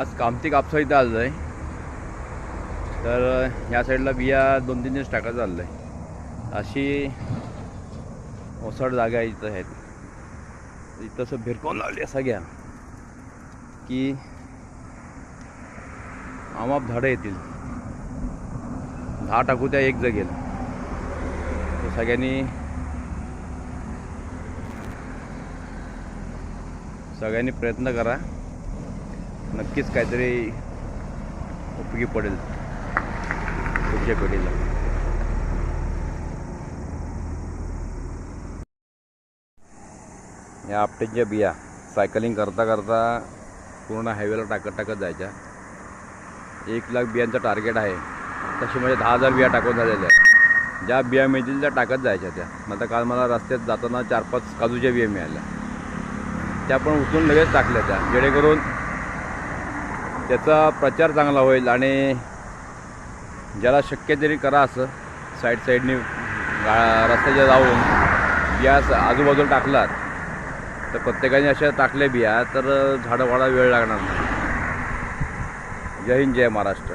आज कामती कापसा इथं आलं आहे. तर ह्या साईडला बिया दोन तीन दिवस टाकायचं चाललं आहे अशी ओसाड जागा इथं आहेत इथं असं भिरकावून लावली असा घ्या. की आमाप झाडं येतील. दहा टाकू त्या एक जगेल. तर सगळ्यांनी सगळ्यांनी प्रयत्न करा. नक्कीच काहीतरी उपयोगी पडेल. पुढच्या पिढीला. या आपट्यांच्या बिया सायकलिंग करता करता पूर्ण हायवेला टाकत टाकत जायच्या. एक लाख बियांचं टार्गेट आहे. तसे म्हणजे दहा हजार बिया टाकून झालेल्या आहेत. ज्या बिया मिळतील त्या टाकत जायच्या त्या. नंतर काल मला रस्त्यात जाताना चार पाच काजूच्या बिया मिळाल्या. त्या पण उचलून लगेच टाकल्या त्या. जेणेकरून त्याचा प्रचार चांगला होईल आणि ज्याला शक्य तरी करा असं. साईड साईडनी गा रस्त्याच्या जाऊन बिया आजूबाजूला टाकलात तर प्रत्येकाने अशा टाकल्या बिया तर झाडं वाढा वेळ लागणार नाही. जय हिंद जय महाराष्ट्र.